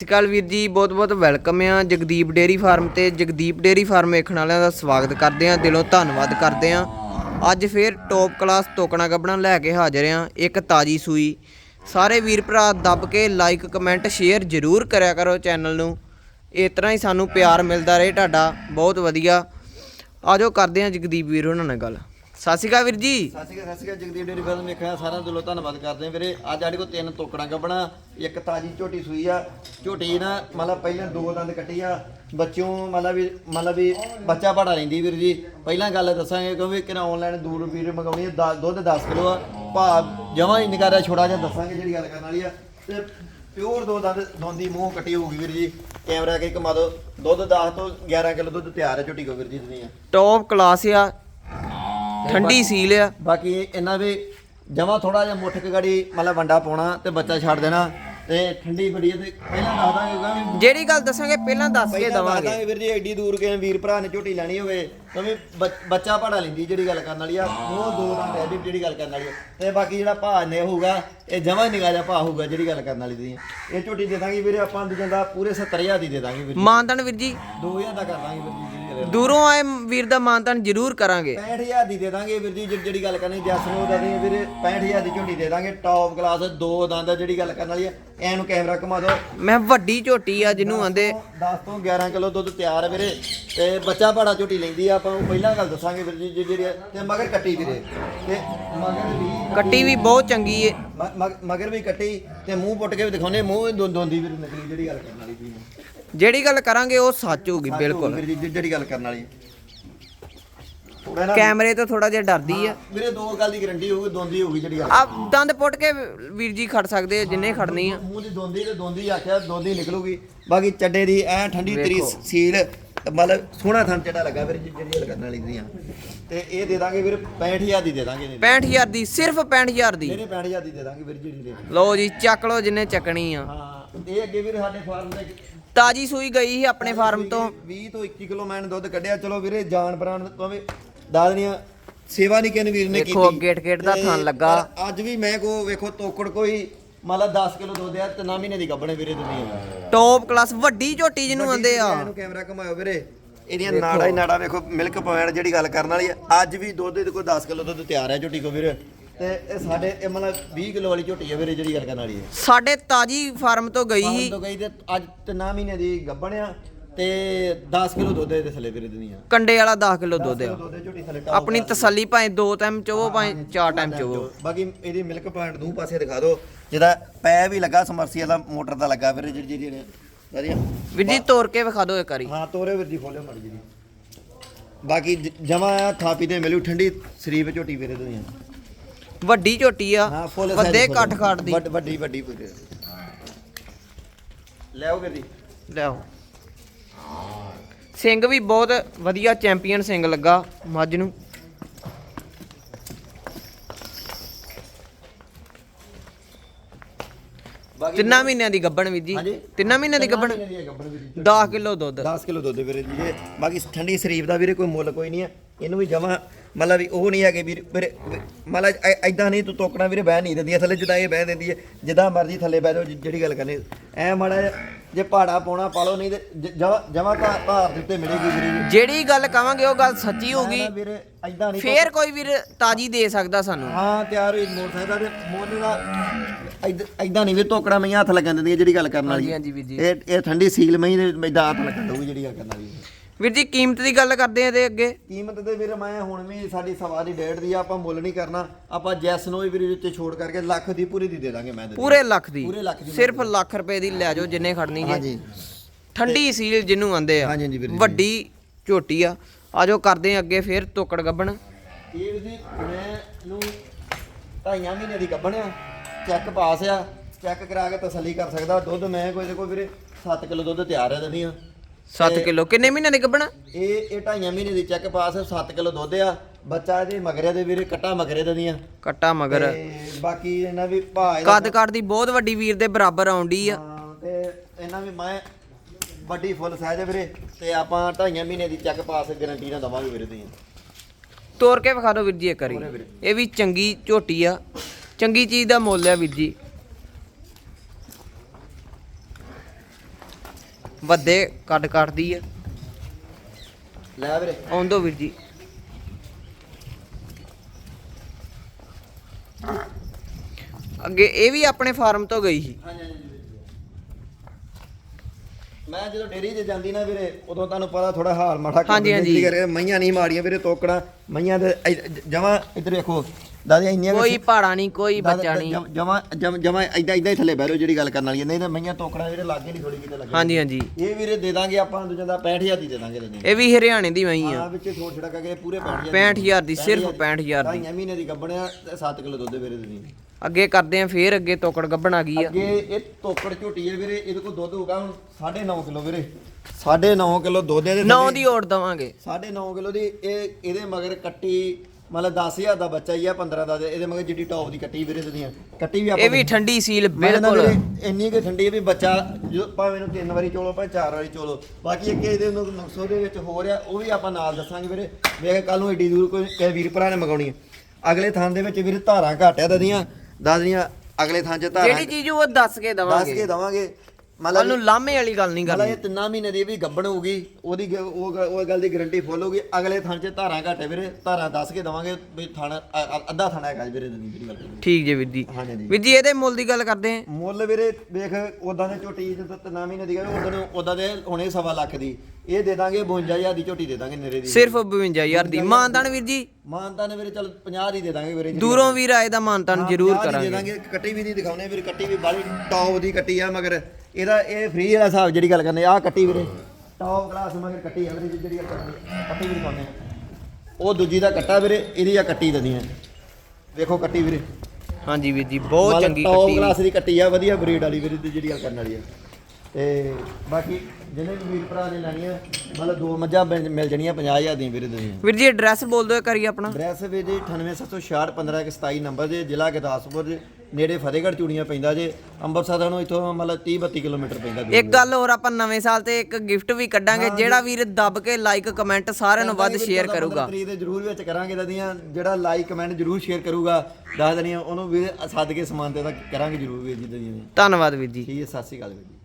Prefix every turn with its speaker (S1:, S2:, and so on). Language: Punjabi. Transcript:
S1: ਸਤਿ ਸ਼੍ਰੀ ਅਕਾਲ ਵੀਰ ਜੀ ਬਹੁਤ ਬਹੁਤ ਵੈਲਕਮ ਆ। ਜਗਦੀਪ ਡੇਅਰੀ ਫਾਰਮ ਤੇ ਜਗਦੀਪ ਡੇਅਰੀ ਫਾਰਮ ਵੇਖਣ ਵਾਲਿਆਂ ਦਾ ਸਵਾਗਤ ਕਰਦੇ ਆ। ਦਿਲੋਂ ਧੰਨਵਾਦ ਕਰਦੇ ਆ। ਅੱਜ ਫੇਰ ਟੌਪ ਕਲਾਸ ਤੋਕਣਾ ਗੱਬਣਾ ਲੈ ਕੇ ਹਾਜ਼ਰ ਆ। ਇੱਕ ਤਾਜੀ ਸੂਈ। ਸਾਰੇ ਵੀਰ ਭਰਾ, ਦੱਬ ਕੇ ਲਾਈਕ ਕਮੈਂਟ ਸ਼ੇਅਰ ਜ਼ਰੂਰ ਕਰਿਆ ਕਰੋ ਚੈਨਲ ਨੂੰ। ਇਸ ਤਰ੍ਹਾਂ ਹੀ ਸਾਨੂੰ ਪਿਆਰ ਮਿਲਦਾ ਰਹੇ ਤੁਹਾਡਾ। ਬਹੁਤ ਵਧੀਆ। ਆਜੋ ਕਰਦੇ ਆ ਜਗਦੀਪ ਵੀਰ ਉਹਨਾਂ ਨਾਲ ਗੱਲ। ਸਤਿ ਸ਼੍ਰੀ ਅਕਾਲ ਵੀਰ ਜੀ।
S2: ਸਤਿ ਸ਼੍ਰੀ ਅਕਾਲ ਸਤਿ ਸ਼੍ਰੀ ਅਕਾਲ ਜਗਦੀਪ ਡੇਰੀ ਫਾਰਮ ਵੇਖਿਆ ਸਾਰਿਆਂ ਦਿਲੋਂ ਧੰਨਵਾਦ ਕਰਦੇ ਹਾਂ ਵੀਰੇ। ਅੱਜ ਸਾਡੇ ਕੋਲ ਤਿੰਨ ਤੋਕੜਾਂ ਗੱਬਣਾ ਇੱਕ ਤਾਜੀ ਝੋਟੀ ਸੂਈ ਆ। ਝੋਟੀ ਨਾ ਮਤਲਬ ਪਹਿਲਾਂ ਦੋ ਦੰਦ ਕੱਟੀ ਆ। ਬੱਚੋਂ ਮਤਲਬ ਵੀ ਮਤਲਬ ਵੀ ਬੱਚਾ ਬੜਾ ਰਹਿੰਦੀ ਵੀਰ ਜੀ। ਪਹਿਲਾਂ ਗੱਲ ਦੱਸਾਂਗੇ ਕਿਉਂਕਿ ਕਿਨਾ ਆਨਲਾਈਨ ਦੂਰ ਵੀਰ ਮੰਗਾਉਣੀ ਆ ਦ- ਦੁੱਧ 10 ਕਿਲੋ ਆ। ਭਾ ਜਮਾਂ ਹੀ ਨਿਕਾਰਿਆ ਛੋੜਾ ਜਿਹਾ ਦੱਸਾਂਗੇ ਜਿਹੜੀ ਗੱਲ ਕਰਨ ਵਾਲੀ ਆ। ਤੇ ਪਿਓਰ ਦੋ ਦੰਦ ਦੋਂਦੀ ਮੂੰਹ ਕੱਟੀ ਹੋਊਗੀ ਵੀਰ ਜੀ। ਕੈਮਰਾ ਕੇ ਕਮਾ ਦੋ ਦੁੱਧ 10 ਤੋਂ 11 ਕਿਲੋ ਦੁੱਧ ਤਿਆਰ ਹੈ ਝੋਟੀ ਕੋ ਵੀਰ ਜੀ ਦੁਨੀਆ
S1: ਟੌਪ ਕਲਾਸ ਆ। ਠੰਡੀ ਸੀਲ ਆ।
S2: ਬਾਕੀ ਇਹਨਾਂ ਵੀ ਜਮਾ ਥੋੜਾ ਜਿਹਾ ਮੁੱਠ ਕੇ ਗਾੜੀ ਮਤਲਬ ਵੰਡਾ ਪਾਉਣਾ ਤੇ ਬੱਚਾ ਛੱਡ ਦੇਣਾ ਤੇ ਠੰਡੀ ਬੜੀ ਹੈ ਤੇ ਪਹਿਲਾਂ ਦੱਸ ਦਾਂਗੇ ਕਿ
S1: ਜਿਹੜੀ ਗੱਲ ਦੱਸਾਂਗੇ ਪਹਿਲਾਂ ਦੱਸ ਕੇ ਦਵਾਂਗੇ।
S2: ਵੀਰ ਜੀ ਐਡੀ ਦੂਰ ਗਏ ਵੀਰ ਭਰਾ ਨੇ ਝੋਟੀ ਲੈਣੀ ਹੋਵੇ ਤਾਂ ਵੀ ਬੱਚ- ਪੜਾ ਲੈਂਦੀ ਜਿਹੜੀ ਗੱਲ ਕਰਨ ਵਾਲੀ ਆ ਉਹ ਦੋ ਦਾ ਐਡੀ ਜਿਹੜੀ ਗੱਲ ਕਰਨ ਵਾਲੀ ਆ। ਤੇ ਬਾਕੀ ਜਿਹੜਾ ਭਾਅ ਨੇ ਹੋਊਗਾ ਇਹ ਜਮਾ ਹੀ ਨਿਗਾਹ ਜਿਹਾ ਭਾਅ ਹੋਊਗਾ ਜਿਹੜੀ ਗੱਲ ਕਰਨ ਵਾਲੀ ਦੀ ਇਹ ਝੋਟੀ ਦੇ ਦਾਂਗੇ ਵੀਰੇ ਆਪਾਂ ਦੂਜੇ ਦਾ ਪੂਰੇ 70000 ਦੀ ਦੇ ਦਾਂਗੇ ਵੀਰ ਜੀ।
S1: ਮਾਨਤਨ ਵੀਰ ਜੀ।
S2: 2000 ਦਾ ਕਰ ਦਾਂਗੇ ਵੀਰ ਜੀ।
S1: ਦੂਰੋਂ ਆਏ ਵੀਰ ਦਾ ਮਾਨਤਨ ਜ਼ਰੂਰ ਕਰਾਂਗੇ।
S2: 65000 ਦੀ ਦੇ ਦਾਂਗੇ ਵੀਰ ਜੀ ਜਿਹੜੀ- ਜਿਹੜੀ ਗੱਲ ਕਰਨੀ ਜੈਸ ਨੂੰ ਦਾ ਦੇ ਵੀਰੇ 65000 ਦੀ ਝੋਟੀ ਦੇ ਦਾਂਗੇ। ਟੌਪ ਕਲਾਸ ਦੋ ਦੰਦ ਆ ਜਿਹੜੀ ਗੱਲ ਕਰਨ ਵਾਲੀ ਆ ਐਨੂੰ ਕੈਮਰਾ ਘੁਮਾ ਦਿਓ।
S1: ਮੈਂ ਵੱਡੀ ਝੋਟੀ ਆ ਜਿਹਨੂੰ ਆਂਦੇ
S2: 10 ਤੋਂ 11 ਕਿਲੋ ਦੁੱਧ ਤਿਆਰ ਹੈ ਵੀਰੇ। ਤੇ ਬੱਚਾ ਭਾੜਾ ਝੋਟੀ ਲੈਂਦੀ ਆ ਆਪਾਂ ਨੂੰ ਪਹਿਲਾਂ ਗੱਲ ਦੱਸਾਂਗੇ ਵੀਰ ਜੀ ਜਿਹੜੀ ਆ ਤੇ ਮਗਰ ਕੱਟੀ ਵੀਰੇ। ਤੇ ਮਗਰ ਵੀ
S1: ਕੱਟੀ ਵੀ ਬਹੁਤ ਚੰਗੀ ਏ।
S2: ਮ- ਮਗਰ ਵੀ ਕੱਟੀ ਤੇ ਮੂੰਹ ਪੁੱਟ ਕੇ ਵੀ ਦਿਖਾਉਨੇ ਮੂੰਹ ਦੋਂਦੀ ਵੀਰੇ ਨਕਲੀ ਜਿਹੜੀ ਗੱਲ ਕਰਨ ਵਾਲੀ ਸੀ।
S1: ਜਿਹੜੀ ਗੱਲ ਕਰਾਂਗੇ ਉਹ ਸੱਚ ਹੋਗੀ ਬਿਲਕੁਲ।
S2: ਵੀਰ ਜਿਹੜੀ ਗੱਲ ਕਰਨ ਵਾਲੀ। ਥੋੜਾ ਨਾ
S1: ਕੈਮਰੇ ਤੋਂ ਥੋੜਾ ਜਿਹਾ ਡਰਦੀ ਆ।
S2: ਵੀਰੇ ਦੋ ਗੱਲ ਦੀ ਗਰੰਟੀ ਹੋਊਗੀ ਦੋਂਦੀ ਹੋਊਗੀ ਜਿਹੜੀ ਗੱਲ।
S1: ਆ ਦੰਦ ਪੁੱਟ ਕੇ ਵੀਰ ਜੀ ਖੜ ਸਕਦੇ ਆ ਜਿੰਨੇ ਖੜਨੀ ਆ।
S2: ਮੂੰਹ ਦੀ ਦੋਂਦੀ ਤੇ ਦੋਂਦੀ ਆਖਿਆ ਦੋਂਦੀ ਨਿਕਲੂਗੀ। ਬਾਕੀ ਚੱਡੇ ਦੀ ਐ ਠੰਡੀ ਤਰੀ
S1: ਵੇਖੋ।
S2: ਸੀਲ ਮਤਲਬ ਸੋਹਣਾ ਥਣ ਚੱਡਾ ਲੱਗਾ ਵੀਰ ਜੀ ਜਿਹੜੀ ਗੱਲ ਕਰਨ ਵਾਲੀ ਦੀਆਂ ਤੇ ਇਹ ਦੇ ਦਾਂਗੇ ਵੀਰ 65000 ਦੀ ਦੇ ਦਾਂਗੇ ਇਹਦੀ।
S1: 65000 ਦੀ ਸਿਰਫ 65000 ਦੀ।
S2: ਮੇਰੇ 65000 ਦੀ ਦੇ ਦਾਂਗੇ ਵੀਰ ਜੀ ਦੀ
S1: ਲਓ ਜੀ ਚੱਕ ਲਓ ਜਿੰਨੇ ਚੱਕਣੀ ਆ।
S2: ਹਾਂ ਇਹ ਅੱਗੇ ਵੀਰ ਸਾਡੇ ਫਾਰਮ ਦੇ
S1: ਤਾਜੀ ਸੂਈ ਗਈ ਸੀ ਆਪਣੇ ਫਾਰਮ ਤੋਂ।
S2: 20 ਤੋਂ 21 ਕਿਲੋ ਮੈਨ ਦੁੱਧ ਕੱਢਿਆ। ਚਲੋ ਵੀਰੇ ਜਾਨ ਪ੍ਰਾਣ ਤੋਂ ਵੀ ਦਾਦਨੀਆਂ ਸੇਵਾ ਨਹੀਂ ਕਿਨ ਵੀਰ ਨੇ ਕੀਤੀ
S1: ਵੇਖੋ ਗੇਟ ਗੇਟ ਦਾ ਥਣ ਲੱਗਾ।
S2: ਅੱਜ ਵੀ ਮੈਂ ਕੋ ਵੇਖੋ ਤੋਕੜ ਕੋਈ ਮਤਲਬ 10 ਕਿਲੋ ਦੁੱਧ ਆ ਤੇ ਨਾ ਮਹੀਨੇ ਦੀ ਗੱਬਣੇ ਵੀਰੇ ਦੁਨੀਆ
S1: ਟੌਪ ਕਲਾਸ ਵੱਡੀ ਝੋਟੀ ਜਿਹਨੂੰ ਆਂਦੇ ਆ।
S2: ਇਹਨੂੰ ਕੈਮਰਾ ਘੁਮਾਇਓ ਵੀਰੇ। ਇਹਦੀਆਂ ਨਾੜਾ ਹੀ ਨਾੜਾ ਵੇਖੋ ਮਿਲਕ ਪੁਆਇੰਟ ਜਿਹੜੀ ਗੱਲ ਕਰਨ ਵਾਲੀ ਆ ਅੱਜ ਵੀ ਦੁੱਧ ਦੇ ਕੋਲ 10 ਕਿਲੋ ਦੁੱਧ ਤਿਆਰ ਹੈ ਝੋਟੀ ਕੋ ਵੀਰੇ। ਤੇ ਇਹ ਸਾਡੇ ਇਹ ਮਤਲਬ 20 ਕਿਲੋ ਵਾਲੀ ਝੋਟੀ ਹੈ ਵੀਰੇ ਜਿਹੜੀ ਗੱਲ ਕਰਨ ਵਾਲੀ ਹੈ।
S1: ਸਾਡੇ ਤਾਜੀ ਫਾਰਮ ਤੋਂ ਗਈ। ਸੀ
S2: ਤੋਂ ਗਈ ਤੇ ਅੱਜ ਤੇ ਨਾ ਮਹੀਨੇ ਦੀ ਗੱਬਣ ਆ ਤੇ 10 ਕਿਲੋ ਦੁੱਧ ਦੇ ਥੱਲੇ ਵੀਰੇ ਦੁਨੀਆ
S1: ਕੰਡੇ ਵਾਲਾ 10 ਕਿਲੋ ਦੁੱਧ ਆ।
S2: ਦੁੱਧ ਦੀ ਝੋਟੀ ਥੱਲੇ ਟਾਪ
S1: ਆਪਣੀ ਤਸੱਲੀ ਭਾਵੇਂ ਦੋ ਟਾਈਮ ਚੋਵੋ ਭਾਵੇਂ ਚਾਰ ਟਾਈਮ ਚੋਵੋ।
S2: ਬਾਕੀ ਇਹਦੀ ਮਿਲਕ ਪੁਆਇੰਟ ਦੂ ਪਾਸੇ ਦਿਖਾ ਦਿਓ। ਜਿਹਦਾ ਪੈ ਵੀ ਲੱਗਾ ਸਮਰਸੀਅਲ ਦਾ ਮੋਟਰ ਦਾ ਲੱਗਾ ਵੀਰੇ ਜਿਹੜੀ ਜਿਹੜੀ ਵਧੀਆ।
S1: ਵੀਰ ਜੀ ਤੋੜ ਕੇ ਵਿਖਾ ਦਿਓ ਇੱਕ ਵਾਰੀ।
S2: ਹਾਂ ਤੋਰੇ ਵੀਰ ਜੀ ਮੜ ਜੀ ਬਾਕੀ ਜਮਾ ਥਾਪੀ ਤੇ ਮਿਲੂ ਠੰਡੀ ਸਰੀਰ ਝੋਟੀ ਵੀਰੇ ਦੁਨੀਆ
S1: ਵੱਡੀ ਝੋਟੀ ਆ
S2: ਹਾਂ ਫੁੱਲ
S1: ਵੱਡੇ ਕੱਠ ਖਾੜ ਦੀ।
S2: ਵੱਡ- ਵੱਡੀ ਪੂਰੀ। ਲੈ ਆਓ
S1: ਲਿਆਓ ਸਿੰਘ ਵੀ ਬਹੁਤ ਵਧੀਆ ਚੈਂਪੀਅਨ ਸਿੰਘ ਲੱਗਾ ਮੱਝ ਨੂੰ। ਤਿੰਨਾਂ ਮਹੀਨਿਆਂ ਦੀ ਗੱਬਣ ਵੀਰ ਜੀ। ਤਿੰਨਾਂ ਮਹੀਨਿਆਂ ਦੀ ਗੱਬਣ? 10 ਕਿਲੋ ਦੁੱਧ।
S2: 10 ਕਿਲੋ ਦੁੱਧ ਵੀਰੇ ਜੀ। ਬਾਕੀ ਠੰਡੀ ਸ਼ਰੀਫ ਦਾ ਵੀਰੇ ਕੋਈ ਮੁੱਲ ਕੋਈ ਨਹੀਂ ਹੈ। ਇਹਨੂੰ ਵੀ ਜਮਾ ਮਤਲਬ ਵੀ ਉਹ ਨਹੀਂ ਹੈਗੇ ਵੀਰ ਵੀਰੇ ਵੀ- ਮਤਲਬ ਐਦਾਂ ਨਹੀਂ ਤੂੰ ਤੋਕਣਾ ਵੀਰੇ ਬਹਿ ਨਹੀਂ ਦਿੰਦੀ ਥੱਲੇ ਜਿੱਦਾਂ ਇਹ ਬਹਿ ਦਿੰਦੀ ਹੈ ਜਿੱਦਾਂ ਮਰਜ਼ੀ ਥੱਲੇ ਬਹਿ ਜਾਓ ਜਿ- ਜਿਹੜੀ ਗੱਲ ਕਰਨੀ ਐ। ਮਾੜਾ ਜੇ ਪਹਾੜਾ ਪਾਉਣਾ ਪਾ ਲਓ ਨਹੀਂ ਤੇ ਜਮਾ ਜਮਾ ਭਾਰ ਦੇ ਉੱਤੇ ਮਿਲੇਗੀ ਵੀਰੇ।
S1: ਜਿਹੜੀ ਗੱਲ ਕਵਾਂਗੇ ਉਹ ਗੱਲ ਸੱਚੀ ਹੋਊਗੀ
S2: ਵੀਰੇ ਐਦਾਂ ਨਹੀਂ
S1: ਫੇਰ ਕੋਈ ਵੀਰ ਤਾਜੀ ਦੇ ਸਕਦਾ ਸਾਨੂੰ।
S2: ਹਾਂ ਤਿਆਰ ਹੋਈ ਮੋਟਰਸਾਈਕਲ ਦੇ ਮੋਨੇ ਦਾ ਐਦਾਂ ਨਹੀਂ ਵੀ ਤੋਕੜਾ ਮਈਆਂ ਹੱਥ ਲੱਗਣ ਦਿੰਦੀਆਂ ਜਿਹੜੀ ਗੱਲ ਕਰਨ ਵਾਲੀ
S1: ਹਾਂਜੀ, ਹਾਂਜੀ ਵੀਰ ਜੀ।
S2: ਇਹ ਇਹ ਠੰਡੀ ਸੀਲ ਮਈ ਦੇ ਮੈਦਾਨ ਹੱਥ ਲੱਗਣ ਦਊਗੀ ਜਿਹੜੀ ਗੱਲ ਕਰਨ ਵਾਲੀ
S1: ਵੀਰ ਜੀ ਕੀਮਤ ਦੀ ਗੱਲ ਕਰਦੇ ਆ ਇਹਦੇ ਅੱਗੇ।
S2: ਕੀਮਤ ਤੇ ਵੀਰ ਮੈਂ ਹੁਣ ਵੀ ਸਾਡੀ ਸਵਾ ਦੀ ਡੇਢ ਦੀ ਆ, ਆਪਾਂ ਮੁੱਲ ਨਹੀਂ ਕਰਨਾ। ਆਪਾਂ ਜੈਸ ਨੂੰ ਵੀ ਵੀਰ ਉੱਤੇ ਛੋੜ ਕਰਕੇ ਲੱਖ ਦੀ ਪੂਰੀ ਦੀ ਦੇ ਦਾਂਗੇ ਮੈਂ ਦੇ
S1: ਪੂਰੇ ਲੱਖ ਦੀ।
S2: ਪੂਰੇ ਲੱਖ ਦੀ
S1: ਸਿਰਫ ਲੱਖ ਰੁਪਏ ਦੀ ਲੈ ਜਾਓ ਜਿੰਨੇ ਖੜਨੀ ਜੇ
S2: ਹਾਂਜੀ।
S1: ਠੰਡੀ ਸੀਲ ਜਿਹਨੂੰ ਆਂਦੇ ਆ।
S2: ਹਾਂਜੀ, ਹਾਂਜੀ ਵੀਰ ਜੀ।
S1: ਵੱਡੀ ਝੋਟੀ ਆ। ਆਜੋ ਕਰਦੇ ਆ ਅੱਗੇ ਫੇਰ ਤੋਕੜ ਗੱਬਣ।
S2: ਇਹ ਵੀ ਜੀ ਮੈਂ ਨੂੰ ਢਾਈਆਂ ਮਹੀਨੇ ਦੀ ਕੱਢਣਿਆ ਚੈੱਕ ਪਾਸ ਆ। ਚੈੱਕ ਕਰਾ ਕੇ ਤਸੱਲੀ ਕਰ ਸਕਦਾ। ਦੁੱਧ ਮੈਂ ਕੋਈ ਦੇ ਕੋਈ ਵੀਰੇ 7 ਕਿਲੋ ਦੁੱਧ ਤਿਆਰ ਹੈ ਦਦੀਆਂ
S1: 7 ਕਿਲੋ। ਕਿੰਨੇ ਮਹੀਨਿਆਂ ਦੀ ਗੱਬਣ
S2: ਇਹ ਇਹ ਢਾਈਆਂ ਮਹੀਨੇ ਦੀ ਚੈੱਕ ਪਾਸ 7 ਕਿਲੋ ਦੁੱਧ ਆ। ਬੱਚਾ ਇਹਦੇ ਮਗਰੇ ਦੇ ਵੀਰੇ ਕੱਟਾ ਮਗਰੇ ਦੇ ਦੀਆਂ।
S1: ਕੱਟਾ ਮਗਰ।
S2: ਤੇ ਬਾਕੀ ਇਹਨਾਂ ਵੀ ਇਹਦਾ
S1: ਕੱਦ ਕੱਦ ਦੀ ਬਹੁਤ ਵੱਡੀ ਵੀਰ ਦੇ ਬਰਾਬਰ ਆਉਂਦੀ ਆ।
S2: ਹਾਂ, ਤੇ ਇਹਨਾਂ ਵੀ ਮੈਂ ਵੱਡੀ ਫੁੱਲ ਸਾਈਜ਼ ਵੀਰੇ। ਤੇ ਆਪਾਂ ਢਾਈਆਂ ਮਹੀਨੇ ਦੀ ਚੈੱਕ ਪਾਸ ਗਾਰੰਟੀ ਨਾਲ ਦਵਾਂਗੇ ਵੀਰੇ ਦੀ
S1: ਤੋੜ ਕੇ ਵਿਖਾ ਦਿਓ ਵੀਰ ਜੀ ਇੱਕ ਵਾਰੀ। ਇਹ ਵੀ ਚੰਗੀ ਝੋਟੀ ਆ। ਚੰਗੀ ਚੀਜ਼ ਦਾ ਮੁੱਲ ਆ ਵੀਰ ਜੀ। ਵੱਡੇ ਕੱਟ ਕੱਟਦੀ ਆ
S2: ਲੈ ਵੀਰੇ
S1: ਆਉਂਦੋ ਵੀਰ ਜੀ ਅੱਗੇ ਇਹ ਵੀ ਆਪਣੇ ਫਾਰਮ ਤੋਂ ਗਈ ਸੀ
S2: ਹਾਂਜੀ ਹਾਂਜੀ ਵੀਰੇ। ਮੈਂ ਜਦੋਂ ਡੇਰੀ 'ਚ ਜਾਂਦੀ ਨਾ ਵੀਰੇ ਉਦੋਂ ਤੁਹਾਨੂੰ ਪਤਾ ਥੋੜਾ ਹਾਲ ਮਾੜਾ
S1: ਹਾਂਜੀ, ਹਾਂਜੀ।
S2: ਸੀ ਕਰੇ ਮਈਆਂ ਨਹੀਂ ਮਾੜੀਆਂ ਵੀਰੇ ਤੋਕੜਾ ਮਈਆਂ ਦੇ ਜਮਾ ਇੱਧਰ ਵੇਖੋ ਦਾਦੀ ਇੰਨੀਆਂ ਕੁ-
S1: ਕੋਈ ਪਹਾੜਾ ਨਹੀਂ ਕੋਈ ਬੱਚਾ ਨਹੀਂ।
S2: ਜਮ- ਜਮਾਂ ਇਦਾਂ ਇਦਾਂ ਹੀ ਥੱਲੇ ਬਹਿ ਲਓ ਜਿਹੜੀ ਗੱਲ ਕਰਨ ਵਾਲੀ ਹੈ। ਨਹੀਂ ਤਾਂ ਮਈਆਂ ਤੋਕੜਾ ਜਿਹੜੇ ਲਾਗੇ ਨਹੀਂ ਥੋੜੀ ਕਿਤੇ ਲੱਗੇ।
S1: ਹਾਂਜੀ ਹਾਂਜੀ।
S2: ਇਹ ਵੀਰੇ ਦੇ ਦਾਂਗੇ ਆਪਾਂ ਦੂਜਾ ਦਾ 65000 ਦੀ ਦੇ ਦਾਂਗੇ ਇਹਦੇ
S1: ਇਹ ਵੀ ਹਰਿਆਣੇ ਦੀ ਵਈ ਆ।
S2: ਵਿੱਚ ਥੋੜਾ ਛੜਾ ਕਰਕੇ ਪੂਰੇ 65000
S1: 65,000 ਦੀ ਸਿਰਫ 65,000 ਦੀ।
S2: ਢਾਈਆਂ ਮਹੀਨੇ ਦੀ ਗੱਬਣਿਆ ਤੇ 7 ਕਿਲੋ ਦੁੱਧ ਵੀਰੇ ਦੀ
S1: ਅੱਗੇ ਕਰਦੇ ਆ ਫੇਰ ਅੱਗੇ ਤੋਕੜ ਗੱਬਣ ਆ ਗਈ ਆ।
S2: ਅੱਗੇ ਇਹ ਤੋਕੜ ਝੋਟੀ ਹੈ ਵੀਰੇ ਇਹਦੇ ਕੋਲ ਦੁੱਧ ਹੋਊਗਾ ਹੁਣ 9.5 ਕਿਲੋ ਵੀਰੇ। 9.5 ਕਿਲੋ ਦੁੱਧ ਇਹਦੇ
S1: 9 ਦੀ ਓੜ ਦਵਾਂਗੇ।
S2: 9.5 ਕਿਲੋ ਦੀ ਇਹ ਇਹਦੇ ਮਗਰ ਕੱਟੀ ਮਤਲਬ 10000 ਦਾ ਬੱਚਾ ਹੀ ਆ 15 ਦਾ ਇਹਦੇ ਮਗਰ ਜਿੱਡੀ ਟੌਪ ਦੀ ਕੱਟੀ ਵੀਰੇ ਦੀਆਂ ਕੱਟੀ ਵੀ ਆਪਾਂ
S1: ਇਹ ਵੀ ਠੰਡੀ ਸੀਲ ਬਿਲਕੁਲ।
S2: ਇੰਨੀ ਕਿ ਠੰਡੀ ਹੈ ਵੀ ਬੱਚਾ ਜਦੋਂ ਭਾਵੇਂ ਨੂੰ ਤਿੰਨ ਵਾਰੀ ਚੋਲੋ ਭਾਵੇਂ ਚਾਰ ਵਾਰੀ ਚੋਲੋ ਬਾਕੀ ਅੱਗੇ ਇਹਦੇ ਨੂੰ ਨੁਕਸੋ ਦੇ ਵਿੱਚ ਹੋ ਰਿਹਾ ਉਹ ਵੀ ਆਪਾਂ ਨਾਲ ਦੱਸਾਂਗੇ ਵੀਰੇ। ਵੇਖ ਕੱਲ ਨੂੰ ਏਡੀ ਦੂਰ ਕੋਈ ਕਿਸੇ ਵੀਰ ਭਰਾ ਨੇ ਮਗਾਉਣੀ ਹੈ ਅਗਲੇ ਥਾਂ ਦੇ ਵਿੱਚ ਵੀਰੇ ਧਾਰਾਂ ਘਾਟਿਆ ਦਦੀਆਂ ਦੱਸਦੀਆਂ ਅਗਲੇ ਥਾਂ 'ਚ ਧਾਰਾਂ
S1: ਜਿਹੜੀ ਚੀਜ਼ ਉਹ ਦੱਸ ਕੇ
S2: ਦੱਸ
S1: ਦਵਾਂਗੇ।
S2: ਕੇ ਦਵਾਂਗੇ। ਮਤਲਬ
S1: ਉਹਨੂੰ ਲਾਮੇ ਵਾਲੀ ਗੱਲ ਨਹੀਂ
S2: ਮਤਲਬ
S1: ਕਰਨੀ।
S2: ਇਹ ਤਿੰਨਾਂ ਮਹੀਨੇ ਦੀ ਵੀ ਗੱਬਣ ਹੋਊਗੀ ਉਹਦੀ ਗ- ਉਹ ਗ- ਉਹ ਗੱਲ ਦੀ ਗਾਰੰਟੀ ਫੁੱਲ ਹੋਊਗੀ। ਅਗਲੇ ਥਾਂ 'ਚ ਧਾਰਾਂ ਘਾਟੇ ਵੀਰੇ ਧਾਰਾਂ ਦੱਸ ਕੇ ਦਵਾਂਗੇ ਵੀ ਥਾਣਾ ਅ- ਅ- ਅੱਧਾ ਥਾਣਾ ਹੈਗਾ ਜੀ ਵੀਰੇ ਦੀ ਜਿਹੜੀ ਗੱਲ।
S1: ਠੀਕ ਜੇ ਵੀਰ ਜੀ।
S2: ਹਾਂਜੀ ਜੀ।
S1: ਵੀਰ ਜੀ ਇਹਦੇ ਮੁੱਲ ਦੀ ਗੱਲ ਕਰਦੇ ਆ
S2: ਮੁੱਲ ਵੀਰੇ ਵੇਖ ਉਦਾਂ ਦੇ ਝੋਟੀ ਜਦੋਂ ਤਿੰਨਾਂ ਮਹੀਨੇ ਦੀ ਗੱਲ ਉਦਾਂ ਉਦਾਂ ਦੇ ਹੁਣੇ ਸਵਾ ਲੱਖ ਦੀ। ਇਹ ਦੇ ਦਾਂਗੇ 52000 ਦੀ ਝੋਟੀ ਦੇ ਦਾਂਗੇ ਨੇਰੇ ਦੀ।
S1: ਸਿਰਫ 52000 ਦੀ। ਮਾਨਤਾਨ ਵੀਰ ਜੀ?
S2: ਮਾਨਤਾ ਨੇ ਵੀਰੇ ਚੱਲ 50 ਦੀ ਦੇ ਦਾਂਗੇ ਵੀਰੇ ਜਿਹੜੀ
S1: ਦੂਰੋਂ ਵੀਰ ਆਏ ਦਾ ਮਾਨਤਾਨ ਜ਼ਰੂਰ
S2: 50 ਦੀ ਦੇ
S1: ਕਰਾਂਗੇ।
S2: ਦਾਂਗੇ ਕੱਟੀ ਵੀ ਦੀ ਦਿਖਾਉਨੇ ਵੀਰੇ ਕੱਟੀ ਵੀ ਬਾਲੀ ਟੌਪ ਦੀ ਕੱਟੀ ਆ ਮਗਰ ਇਹਦਾ ਇਹ ਫ੍ਰੀ ਵਾਲਾ ਹਿਸਾਬ ਜਿਹੜੀ ਗੱਲ ਕਰਨੇ ਆ ਕੱਟੀ ਵੀਰੇ। ਟੌਪ ਕਲਾਸ ਮਗਰ ਕੱਟੀ ਆ ਵੀਰੇ ਜਿਹੜੀ ਕੱਟੀ ਵੀ ਦਿਖਾਉਨੇ ਆ ਉਹ ਦੂਜੀ ਦਾ ਕੱਟਾ ਵੀਰੇ ਇਹਦੀ ਆ ਕੱਟੀ ਦਦੀਆਂ ਵੇਖੋ ਕੱਟੀ ਵੀਰੇ।
S1: ਹਾਂਜੀ ਵੀਰ ਜੀ ਬਹੁਤ ਚੰਗੀ
S2: ਟੌਪ
S1: ਕੱਟੀ
S2: ਕਲਾਸ ਦੀ ਕੱਟੀ ਆ ਵਧੀਆ ਬਰੀਡ ਵਾਲੀ ਵੀਰੇ ਦੀ ਜਿਹੜੀ ਗੱਲ ਕਰਨ ਵਾਲੀ ਆ। ਤੇ ਬਾਕੀ ਜਿਹਨੇ ਵੀ ਵੀਰ ਭਰਾ ਨੇ ਲੈਣੀ ਆ ਮਤਲਬ ਦੋ ਮੱਝਾਂ ਮਿਲ ਮਿਲ ਜਾਣੀਆਂ 50000 ਦੀਆਂ ਵੀਰੇ ਦੀਆਂ।
S1: ਵੀਰ ਜੀ ਐਡਰੈਸ ਬੋਲ ਦਿਓ ਕਰੀ ਆਪਣਾ।
S2: ਐਡਰੈਸ ਵੀ ਜੀ 98766 1527 ਨੰਬਰ ਜੇ ਜ਼ਿਲ੍ਹਾ ਗੁਰਦਾਸਪੁਰ ਜੇ ਨੇੜੇ ਫਤਿਹਗੜ੍ਹ ਚੂੜੀਆਂ ਪੈਂਦਾ ਜੇ ਅੰਮ੍ਰਿਤਸਰ ਨੂੰ ਇੱਥੋਂ ਮਤਲਬ 30 32 ਕਿਲੋਮੀਟਰ ਪੈਂਦਾ ਦੂਰ।
S1: ਇੱਕ ਗੱਲ ਹੋਰ ਆਪਾਂ ਨਵੇਂ ਸਾਲ ਤੇ ਇੱਕ ਗਿਫਟ ਵੀ ਕੱਢਾਂਗੇ ਜਿਹੜਾ ਵੀਰ ਦੱਬ ਕੇ ਲਾਈਕ ਕਮੈਂਟ ਸਾਰਿਆਂ ਨੂੰ ਵੱਧ ਸ਼ੇਅਰ ਕਰੂਗਾ।
S2: ਤਰੀਕ ਦੇ ਜਰੂਰ ਵਿੱਚ ਕਰਾਂਗੇ ਦਦੀਆਂ ਜਿਹੜਾ ਲਾਈਕ ਕਮੈਂਟ ਜਰੂਰ ਸ਼ੇਅਰ ਕਰੂਗਾ ਦੱਸ ਦਣੀਆਂ ਉਹਨੂੰ ਵੀ ਸੱਦ ਕੇ ਸਮਾਨ ਤੇ ਤਾਂ ਕਰਾਂਗੇ ਜਰੂਰ ਵੀਰ ਜੀ ਦਦੀਆਂ
S1: ਧੰਨਵਾਦ ਵੀਰ ਜੀ।
S2: ਠੀਕ ਹੈ ਸਤਿ ਸ਼੍ਰੀ ਅਕਾਲ ਵੀਰ ਜੀ।